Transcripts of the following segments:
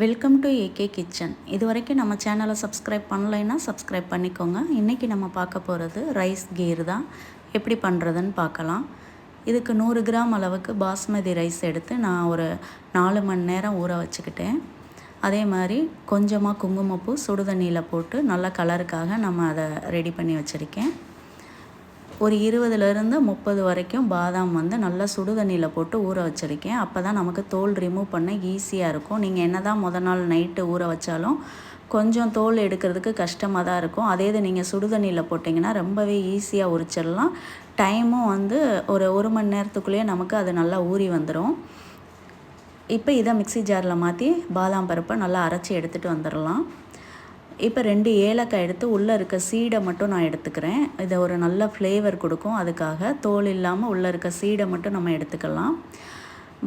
Welcome to AK kitchen இது வரைக்கும் நம்ம சேனலை சப்ஸ்கிரைப் பண்ணலைன்னா சப்ஸ்கிரைப் பண்ணிக்கோங்க. இன்றைக்கி நம்ம பார்க்க போகிறது ரைஸ் கீர் தான். எப்படி பண்ணுறதுன்னு பார்க்கலாம். இதுக்கு நூறு கிராம் அளவுக்கு பாஸ்மதி ரைஸ் எடுத்து நான் ஒரு நாலு மணி நேரம் ஊற வச்சுக்கிட்டேன். அதே மாதிரி கொஞ்சமாக குங்குமப்பூ சுடுதண்ணியில் போட்டு நல்ல கலருக்காக நம்ம அதை ரெடி பண்ணி வச்சுருக்கேன். ஒரு இருபதுலேருந்து முப்பது வரைக்கும் பாதாம் வந்து நல்லா சுடு தண்ணியில் போட்டு ஊற வச்சுருக்கேன். அப்போ தான் நமக்கு தோல் ரிமூவ் பண்ண ஈஸியாக இருக்கும். நீங்கள் என்ன தான் முத நாள் நைட்டு ஊற வச்சாலும் கொஞ்சம் தோல் எடுக்கிறதுக்கு கஷ்டமாக தான் இருக்கும். அதே இது நீங்கள் சுடு தண்ணியில் போட்டிங்கன்னா ரொம்பவே ஈஸியாக உரிச்சிடலாம். டைமும் வந்து ஒரு ஒரு மணி நேரத்துக்குள்ளேயே நமக்கு அது நல்லா ஊறி வந்துடும் இப்போ இதை மிக்சி ஜாரில் மாற்றி பாதாம் பருப்பை நல்லா அரைச்சி எடுத்துகிட்டு வந்துடலாம். இப்போ ரெண்டு ஏலக்காய் எடுத்து உள்ளே இருக்க சீடை மட்டும் நான் எடுத்துக்கிறேன். இதை ஒரு நல்ல ஃப்ளேவர் கொடுக்கும். அதுக்காக தோல் இல்லாமல் உள்ளே இருக்க சீடை மட்டும் நம்ம எடுத்துக்கலாம்.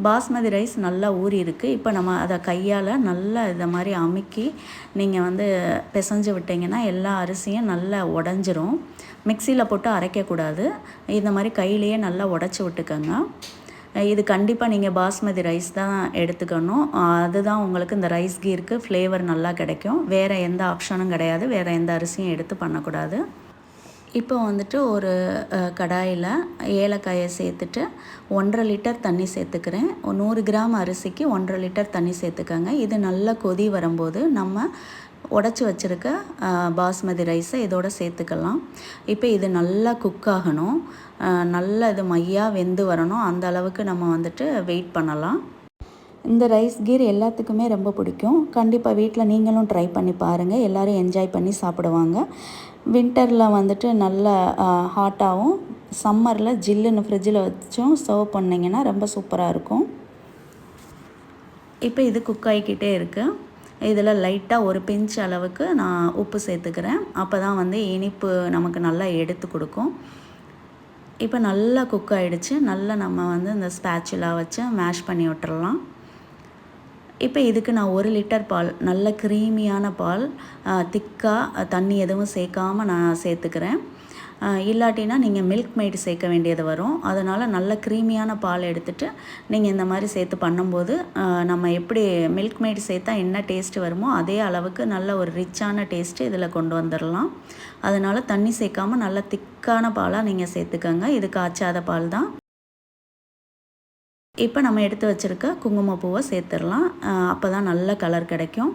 பாஸ்மதி ரைஸ் நல்லா ஊறி இருக்குது இப்போ நம்ம அதை கையால் நல்லா இதை மாதிரி அமுக்கி நீங்கள் வந்து பிசைஞ்சு விட்டிங்கன்னா எல்லா அரிசியும் நல்லா உடஞ்சிரும். மிக்சியில் போட்டு அரைக்கக்கூடாது. இந்த மாதிரி கையிலையே நல்லா உடச்சி விட்டுக்கோங்க. இது கண்டிப்பாக நீங்கள் பாஸ்மதி ரைஸ் தான் எடுத்துக்கணும். அதுதான் உங்களுக்கு இந்த ரைஸ் கீருக்கு ஃப்ளேவர் நல்லா கிடைக்கும். வேறு எந்த ஆப்ஷனும் கிடையாது. வேறு எந்த அரிசியும் எடுத்து பண்ணக்கூடாது. இப்போ வந்துட்டு ஒரு கடாயில் ஏலக்காயை சேர்த்துட்டு ஒன்றரை லிட்டர் தண்ணி சேர்த்துக்கிறேன். நூறு கிராம் அரிசிக்கு ஒன்றரை லிட்டர் தண்ணி சேர்த்துக்கோங்க. இது நல்லா கொதி வரும்போது நம்ம உடச்சி வச்சுருக்க பாஸ்மதி ரைஸை இதோட சேர்த்துக்கலாம். இப்போ இது நல்லா குக் ஆகணும். நல்லா இது மையாக வெந்து வரணும். அந்த அளவுக்கு நம்ம வந்துட்டு வெயிட் பண்ணலாம். இந்த ரைஸ் கீர் எல்லாத்துக்குமே ரொம்ப பிடிக்கும். கண்டிப்பாக வீட்டில் நீங்களும் ட்ரை பண்ணி பாருங்கள் எல்லோரும் என்ஜாய் பண்ணி சாப்பிடுவாங்க. வின்டரில் வந்துட்டு நல்ல ஹாட்டாகவும் சம்மரில் ஜில்லுன்னு ஃப்ரிட்ஜில் வச்சும் சர்வ் பண்ணிங்கன்னா ரொம்ப சூப்பராக இருக்கும். இப்போ இது குக் ஆகிக்கிட்டே இருக்குது இதில் லைட்டாக ஒரு பிஞ்ச் அளவுக்கு நான் உப்பு சேர்த்துக்கிறேன். அப்போ தான் வந்து இனிப்பு நமக்கு நல்லா எடுத்து கொடுக்கும். இப்போ நல்லா குக் ஆகிடுச்சு நல்லா நம்ம வந்து இந்த ஸ்பேச்சுலாக வச்சு மேஷ் பண்ணி விட்டுறலாம். இப்போ இதுக்கு நான் ஒரு லிட்டர் பால் நல்ல க்ரீமியான பால் திக்காக தண்ணி எதுவும் சேர்க்காமல் நான் சேர்த்துக்கிறேன். இல்லாட்டினா நீங்கள் மில்க் மெய்டு சேர்க்க வேண்டியது வரும். அதனால் நல்ல க்ரீமியான பால் எடுத்துகிட்டு நீங்கள் இந்த மாதிரி சேர்த்து பண்ணும்போது நம்ம எப்படி மில்க் மெய்டு சேர்த்தா என்ன டேஸ்ட்டு வருமோ அதே அளவுக்கு நல்ல ஒரு ரிச்சான டேஸ்ட்டு இதில் கொண்டு வந்துடலாம் அதனால் தண்ணி சேர்க்காமல் நல்ல திக்கான பாலாக நீங்கள் சேர்த்துக்கோங்க. இது காய்ச்சாத பால் தான். இப்போ நம்ம எடுத்து வச்சுருக்க குங்குமப்பூவை சேர்த்துடலாம் அப்போ தான் நல்ல கலர் கிடைக்கும்.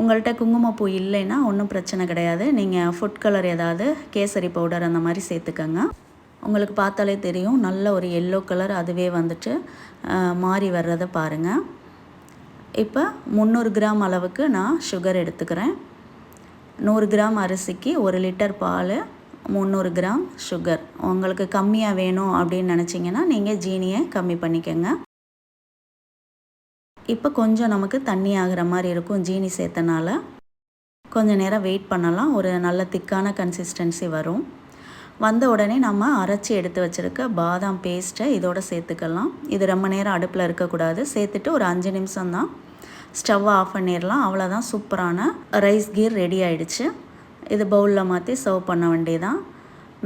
உங்கள்கிட்ட குங்குமப்பூ இல்லைன்னா ஒன்றும் பிரச்சனை கிடையாது. நீங்கள் ஃபுட் கலர் ஏதாவது கேசரி பவுடர் அந்த மாதிரி சேர்த்துக்கோங்க. உங்களுக்கு பார்த்தாலே தெரியும் நல்ல ஒரு எல்லோ கலர் அதுவே வந்துட்டு மாறி வர்றதை பாருங்கள் இப்போ முந்நூறு கிராம் அளவுக்கு நான் சுகர் எடுத்துக்கிறேன். நூறு கிராம் அரிசிக்கு ஒரு லிட்டர் பால் முந்நூறு கிராம் சுகர் உங்களுக்கு கம்மியாக வேணும் அப்படின்னு நினச்சிங்கன்னா நீங்கள் ஜீனியை கம்மி பண்ணிக்கோங்க. இப்போ கொஞ்சம் நமக்கு தண்ணி ஆகிற மாதிரி இருக்கும் ஜீனி சேர்த்தனால. கொஞ்சம் நேரம் வெயிட் பண்ணலாம். ஒரு நல்ல திக்கான கன்சிஸ்டன்சி வரும். வந்த உடனே நம்ம அரைச்சி எடுத்து வச்சுருக்க பாதாம் பேஸ்ட்டை இதோட சேர்த்துக்கலாம். இது ரொம்ப நேரம் அடுப்பில் இருக்கக்கூடாது. சேர்த்துட்டு ஒரு அஞ்சு நிமிஷம் தான் ஸ்டவ்வை ஆஃப் பண்ணிடலாம். அவ்வளோதான் சூப்பரான ரைஸ் கீர் ரெடி ஆகிடுச்சு இது பவுலில் மாற்றி சர்வ் பண்ண வேண்டியதான்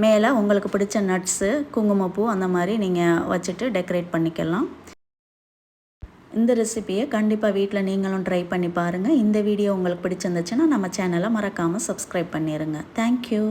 மேலே உங்களுக்கு பிடிச்ச நட்ஸு குங்குமப்பூ அந்த மாதிரி நீங்கள் வச்சுட்டு டெக்கரேட் பண்ணிக்கலாம். இந்த ரெசிப்பியை கண்டிப்பாக வீட்டில் நீங்களும் ட்ரை பண்ணி பாருங்கள் இந்த வீடியோ உங்களுக்கு பிடிச்சிருந்துச்சுன்னா நம்ம சேனலை மறக்காமல் சப்ஸ்கிரைப் பண்ணிடுங்க தேங்க்யூ